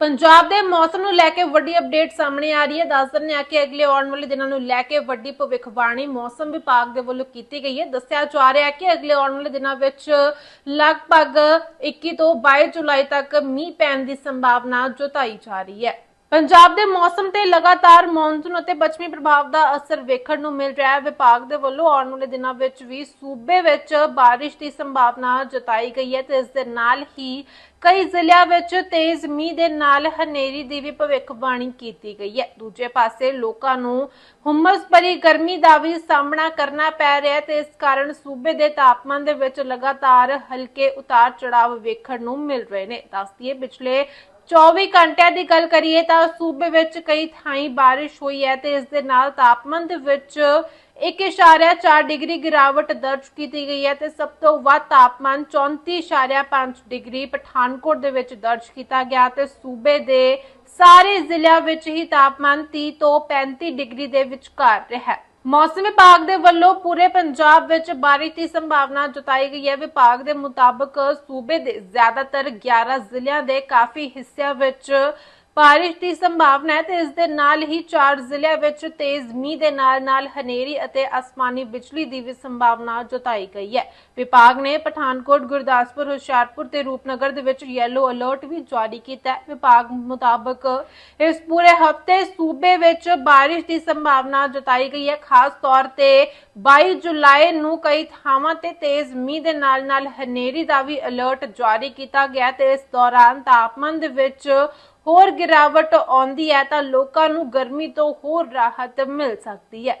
ਪੰਜਾਬ ਦੇ ਮੌਸਮ ਨੂੰ ਲੈ ਕੇ ਵੱਡੀ ਅਪਡੇਟ ਸਾਹਮਣੇ ਆ ਰਹੀ ਹੈ। ਦੱਸ ਦਿੰਦੇ ਹਾਂ ਕਿ ਅਗਲੇ ਆਉਣ ਵਾਲੇ ਦਿਨਾਂ ਨੂੰ ਲੈ ਕੇ ਵੱਡੀ ਭਵਿੱਖਬਾਣੀ ਮੌਸਮ ਵਿਭਾਗ ਦੇ ਵੱਲੋਂ ਕੀਤੀ ਗਈ ਹੈ। ਦੱਸਿਆ ਜਾ ਰਿਹਾ ਹੈ ਕਿ ਅਗਲੇ ਆਉਣ ਵਾਲੇ ਦਿਨਾਂ ਵਿੱਚ ਲਗਭਗ 21 ਤੋਂ 22 ਜੁਲਾਈ ਤੱਕ ਮੀਂਹ ਪੈਣ ਦੀ ਸੰਭਾਵਨਾ ਜਤਾਈ ਜਾ ਰਹੀ ਹੈ। ਪੰਜਾਬ ਦੇ ਮੌਸਮ ਤੇ ਲਗਾਤਾਰ ਮੌਨਸੂਨ ਅਤੇ ਪੱਛਮੀ ਪ੍ਰਭਾਵ ਦਾ ਅਸਰ ਵੇਖਣ ਨੂੰ ਮਿਲ ਰਿਹਾ ਹੈ। ਵਿਭਾਗ ਦੇ ਵੱਲੋਂ ਆਉਣ ਵਾਲੇ ਦਿਨਾਂ ਵਿੱਚ ਵੀ ਸੂਬੇ ਵਿੱਚ ਬਾਰਿਸ਼ ਦੀ ਸੰਭਾਵਨਾ ਜਤਾਈ ਗਈ ਹੈ ਤੇ ਇਸ ਦੇ ਨਾਲ ਹੀ ਕਈ ਜ਼ਿਲ੍ਹਿਆਂ ਵਿੱਚ ਤੇਜ਼ ਮੀਂਹ ਦੇ ਨਾਲ ਹਨੇਰੀ ਦੀ ਵੀ ਭਵਿੱਖਬਾਣੀ ਕੀਤੀ ਗਈ ਹੈ। ਦੂਜੇ ਪਾਸੇ ਲੋਕਾਂ ਨੂੰ ਹੁਮਸ ਭਰੀ ਗਰਮੀ ਦਾ ਵੀ ਸਾਹਮਣਾ ਕਰਨਾ ਪੈ ਰਿਹਾ ਹੈ ਤੇ ਇਸ ਕਾਰਨ ਸੂਬੇ ਦੇ ਤਾਪਮਾਨ ਦੇ ਵਿੱਚ ਲਗਾਤਾਰ ਹਲਕੇ ਉਤਾਰ ਚੜਾਵ ਵੇਖਣ ਨੂੰ ਮਿਲ ਰਹੇ ਨੇ। ਦੱਸਦੀਏ ਪਿਛਲੇ 24 ਘੰਟਿਆਂ ਦੀ ਗੱਲ ਕਰੀਏ ਤਾਂ ਸੂਬੇ ਵਿੱਚ ਕਈ ਥਾਈਂ ਬਾਰਿਸ਼ ਹੋਈ ਹੈ ਤੇ ਇਸ ਦੇ ਨਾਲ ਤਾਪਮਾਨ ਦੇ ਵਿੱਚ 1.4 ਡਿਗਰੀ ਗਿਰਾਵਟ ਦਰਜ ਕੀਤੀ ਗਈ ਹੈ ਤੇ ਸਭ ਤੋਂ ਵੱਧ ਤਾਪਮਾਨ 34.5 ਡਿਗਰੀ ਪਠਾਨਕੋਟ ਦੇ ਵਿੱਚ ਦਰਜ ਕੀਤਾ ਗਿਆ ਤੇ ਸੂਬੇ ਦੇ ਸਾਰੇ ਜ਼ਿਲ੍ਹਿਆਂ ਵਿੱਚ ਹੀ ਤਾਪਮਾਨ 30 ਤੋਂ 35 ਡਿਗਰੀ ਦੇ ਵਿਚਕਾਰ ਰਿਹਾ ਹੈ। ਮੌਸਮ ਵਿਭਾਗ ਦੇ ਵੱਲੋਂ ਪੂਰੇ ਪੰਜਾਬ ਵਿੱਚ ਬਾਰਿਸ਼ ਦੀ ਸੰਭਾਵਨਾ ਜਤਾਈ ਗਈ ਹੈ। ਵਿਭਾਗ ਦੇ ਮੁਤਾਬਕ ਸੂਬੇ ਦੇ ਜ਼ਿਆਦਾਤਰ 11 ਜ਼ਿਲ੍ਹਿਆਂ ਦੇ ਕਾਫੀ ਹਿੱਸਿਆਂ ਵਿੱਚ ਬਾਰਿਸ਼ ਦੀ ਸੰਭਾਵਨਾ ਹੈ ਤੇ ਇਸ ਦੇ ਨਾਲ ਹੀ ਚਾਰ ਜ਼ਿਲ੍ਹਿਆਂ ਵਿੱਚ ਤੇਜ਼ ਮੀਂਹ ਦੇ ਨਾਲ-ਨਾਲ ਹਨੇਰੀ ਅਤੇ ਅਸਮਾਨੀ ਬਿਜਲੀ ਦੀ ਵੀ ਸੰਭਾਵਨਾ ਜਤਾਈ ਗਈ ਹੈ। ਵਿਭਾਗ ਨੇ ਪਠਾਨਕੋਟ, ਗੁਰਦਾਸਪੁਰ, ਹੁਸ਼ਿਆਰਪੁਰ ਤੇ ਰੂਪਨਗਰ ਦੇ ਵਿੱਚ ਯੈਲੋ ਅਲਰਟ ਵੀ ਜਾਰੀ ਕੀਤਾ ਹੈ। ਵਿਭਾਗ ਮੁਤਾਬਕ ਇਸ ਪੂਰੇ ਹਫ਼ਤੇ ਸੂਬੇ ਵਿੱਚ ਬਾਰਿਸ਼ ਦੀ ਸੰਭਾਵਨਾ ਜਤਾਈ ਗਈ ਹੈ। ਖਾਸ ਤੌਰ ਤੇ 22 ਜੁਲਾਈ ਨੂੰ ਕਈ ਥਾਵਾਂ ਤੇ ਤੇਜ਼ ਮੀਂਹ ਦੇ ਨਾਲ-ਨਾਲ ਹਨੇਰੀ ਦਾ ਵੀ ਅਲਰਟ ਜਾਰੀ ਕੀਤਾ ਗਿਆ ਤੇ ਇਸ ਦੌਰਾਨ ਤਾਪਮਾਨ ਦੇ ਵਿੱਚ ਹੋਰ ਗਿਰਾਵਟ ਆਉਂਦੀ ਹੈ ਤਾਂ ਲੋਕਾਂ ਨੂੰ ਗਰਮੀ ਤੋਂ ਹੋਰ ਰਾਹਤ ਮਿਲ ਸਕਦੀ ਹੈ।